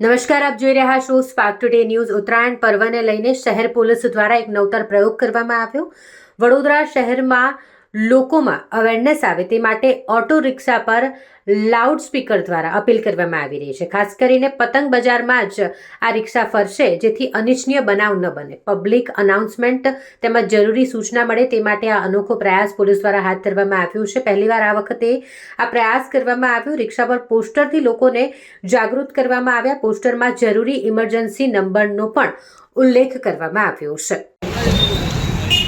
નમસ્કાર, આપ જોઈ રહ્યા છો સ્પાર્ક ટુડે ન્યૂઝ ઉત્તરાયણ પર્વને લઈને શહેર પોલીસ દ્વારા એક નવતર પ્રયોગ કરવામાં આવ્યો. વડોદરા શહેરમાં લોકોમાં અવેરનેસ આવે તે માટે ઓટો રિક્ષા પર લાઉડ સ્પીકર દ્વારા અપીલ કરવામાં આવી રહી છે. ખાસ કરીને પતંગ બજારમાં જ આ રિક્ષા ફરશે, જેથી અનિચ્છનીય બનાવ ન બને. પબ્લિક અનાઉન્સમેન્ટ તેમજ જરૂરી સૂચના મળે તે માટે આ અનોખો પ્રયાસ પોલીસ દ્વારા હાથ ધરવામાં આવ્યો છે. પહેલીવાર આ વખતે આ પ્રયાસ કરવામાં આવ્યો. રિક્ષા પર પોસ્ટરથી લોકોને જાગૃત કરવામાં આવ્યા. પોસ્ટરમાં જરૂરી ઇમરજન્સી નંબરનો પણ ઉલ્લેખ કરવામાં આવ્યો છે પતંગ ઉત્સવની મજા ભરપૂર કરો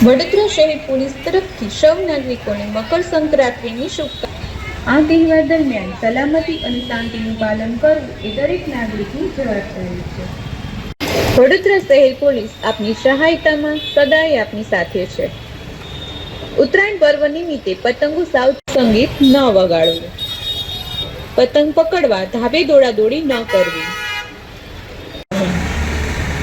વડોદરા શહેર પોલીસ તરફથી સૌ નાગરિકોને મકર સંક્રાંતિની શુભકામના આ તહેવાર દરમિયાન સલામતી અને શાંતિનું પાલન કરવું એ દરેક નાગરિકની જવાબદારી છે. વડોદરા શહેર પોલીસ આપની સહાયતામાં સદાય આપની સાથે છે. ઉત્તરાયણ પર્વ નિમિત્તે પતંગો સાઉથ સંગીત ન વગાડવું. પતંગ પકડવા ધાબે દોડાદોડી ન કરવી.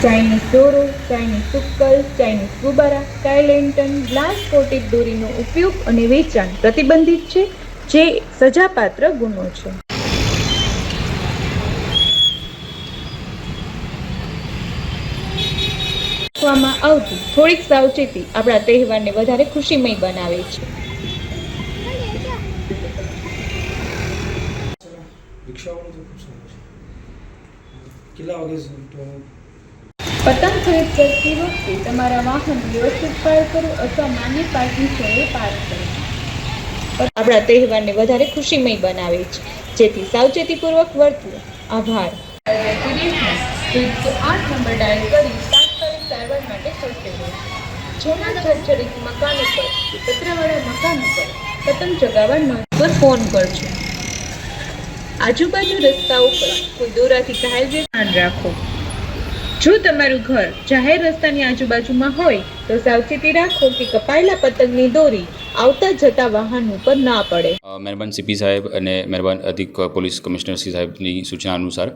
ચાઇનીઝ દોરો ચાઇનીઝ સુક્કલ ચાઇનીઝ ગુબ્બારા સ્કાયલેન્ટન ગ્લાસ કોટેડ દોરીનો ઉપયોગ અને વેચાણ પ્રતિબંધિત છે. જે સજાપાત્ર ગુનો છે. રાખવામાં આવતી થોડીક સાવચેતી આપણા તહેવારને વધારે ખુશીમય બનાવે છે. પતંગ ખરીદ કરતી વખતે તમારા વાહન વ્યવસ્થિત પાર કરો અથવા માન્ય પાર્કિંગ સ્થળે પાર્ક કરો. આપણા તહેવારને વધારે ખુશીમય બનાવે છે. જેથી સાવચેતીપૂર્વક વર્તવું. આભાર. માટે ફોન કરજો. આજુબાજુ રસ્તા ઉપર કોઈ દોરાથી ધ્યાન રાખો. જો તમારું ઘર જાહેર રસ્તાની આજુબાજુમાં હોય તો સાવચેતી રાખો કે કપાયેલા પતંગની દોરી આવતા જતા વાહન ઉપર ના પડે. મહેરબાન સીપી સાહેબ અને મહેરબાન અધિક પોલીસ કમિશનર શ્રી સાહેબની સૂચના અનુસાર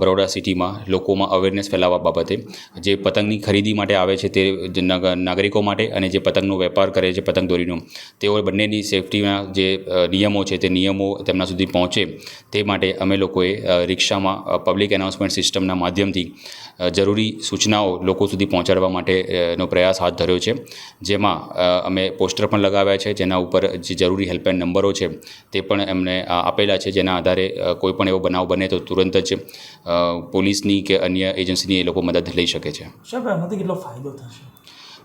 બરોડા સિટીમાં લોકોમાં અવેરનેસ ફેલાવવા બાબતે જે પતંગની ખરીદી માટે આવે છે તે નાગરિકો માટે અને જે પતંગનો વેપાર કરે છે પતંગ દોરીનો, તેઓ બંનેની સેફટીના જે નિયમો છે તે નિયમો તેમના સુધી પહોંચે તે માટે અમે લોકોએ રિક્ષામાં પબ્લિક એનાઉન્સમેન્ટ સિસ્ટમના માધ્યમથી જરૂરી સૂચનાઓ લોકો સુધી પહોંચાડવા માટેનો પ્રયાસ હાથ ધર્યો છે. જેમાં અમે પોસ્ટર પણ લગાવ્યા છે જેના ઉપર જે જરૂરી હેલ્પલાઇન નંબરો છે તે પણ એમને આપેલા છે. જેના આધારે કોઈપણ એવો બનાવ બને તો તુરંત જ પોલીસની કે અન્ય એજન્સીની એ લોકો મદદ લઈ શકે છે. સાહેબ કેટલો ફાયદો થશે?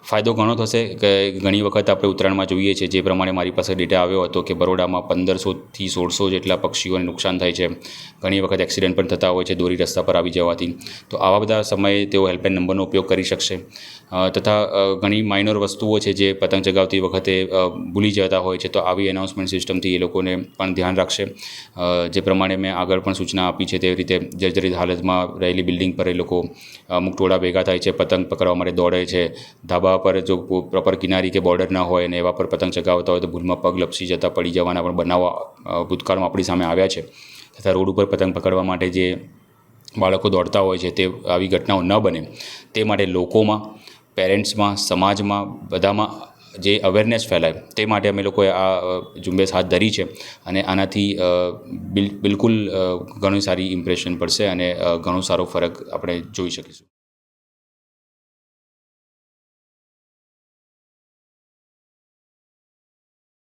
ફાયદો ઘણો થશે કે ઘણી વખત આપણે ઉત્તરાયણમાં જોઈએ છીએ જે પ્રમાણે મારી પાસે ડેટા આવ્યો હતો કે બરોડામાં પંદરસોથી સોળસો જેટલા પક્ષીઓને નુકસાન થાય છે. ઘણી વખત એક્સિડન્ટ પણ થતા હોય છે દોરી રસ્તા પર આવી જવાથી. તો આવા બધા સમયે તેઓ હેલ્પલાઇન નંબરનો ઉપયોગ કરી શકશે. તથા ઘણી માઇનોર વસ્તુઓ છે જે પતંગ ચગાવતી વખતે ભૂલી જતા હોય છે, તો આવી એનાઉન્સમેન્ટ સિસ્ટમથી એ લોકોને પણ ધ્યાન રાખશે. જે પ્રમાણે મેં આગળ પણ સૂચના આપી છે તેવી રીતે જર્જરિત હાલતમાં રહેલી બિલ્ડિંગ પર એ લોકો અમુક ટોળા ભેગા થાય છે, પતંગ પકડવા માટે દોડે છે. ધાબા પર જો પ્રોપર કિનારી કે બોર્ડર ના હોય ને એવા પર પતંગ ચગાવતા હોય તો ભૂલમાં પગ લપસી જતા પડી જવાના પણ બનાવો ભૂતકાળમાં આપણી સામે આવ્યા છે. તથા રોડ ઉપર પતંગ પકડવા માટે જે બાળકો દોડતા હોય છે તે આવી ઘટનાઓ ન બને. તે માટે લોકોમાં પેરેન્ટ્સમાં, સમાજમાં બધામાં જે અવેરનેસ ફેલાય, તે માટે અમે લોકોએ આ ઝુંબેશ હાથ ધરી છે અને આનાથી બિલકુલ ઘણી સારી ઇમ્પ્રેશન પડશે અને ઘણો સારો ફરક આપણે જોઈ શકીશું.